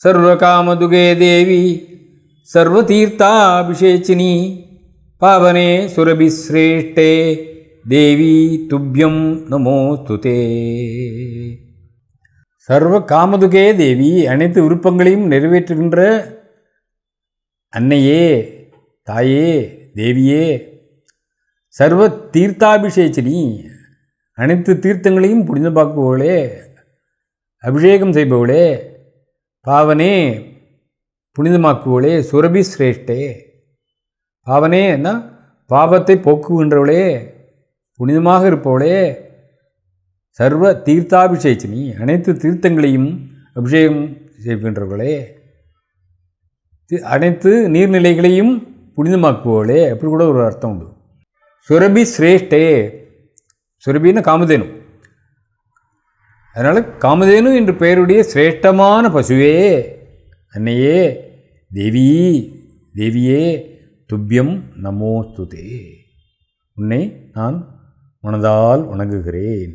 சர்வகாமதுகே தேவி சர்வதீர்த்தாபிஷேச்சினி பாவனே சுரபிஸ்ரேஷ்டே தேவி துப்பியம் நமோஸ்துதே சர்வ காமதுகே தேவி அனைத்து விருப்பங்களையும் நிறைவேற்றுகின்ற அன்னையே தாயே தேவியே சர்வ தீர்த்தாபிஷேச்சினி அனைத்து தீர்த்தங்களையும் புனிதமாக்குபவளே அபிஷேகம் செய்பவளே பாவனே புனிதமாக்குவளே சுரபி சிரேஷ்டே. பாவனே என்ன? பாவத்தை போக்குகின்றவளே புனிதமாக இருப்பவளே. சர்வ தீர்த்தாபிஷேச்சினி அனைத்து தீர்த்தங்களையும் அபிஷேகம் செய்கின்றவர்களே அனைத்து நீர்நிலைகளையும் புனிதமாக்குவோளே அப்படி கூட ஒரு அர்த்தம் உண்டு. சுரபி சிரேஷ்டே. சுரபின்னு காமதேனு. அதனால் காமதேனு என்று பெயருடைய சிரேஷ்டமான பசுவே அன்னையே தேவி தேவியே துப்பியம் நமோஸ்துதே. உன்னை நான் மனதால் வணங்குகிறேன்.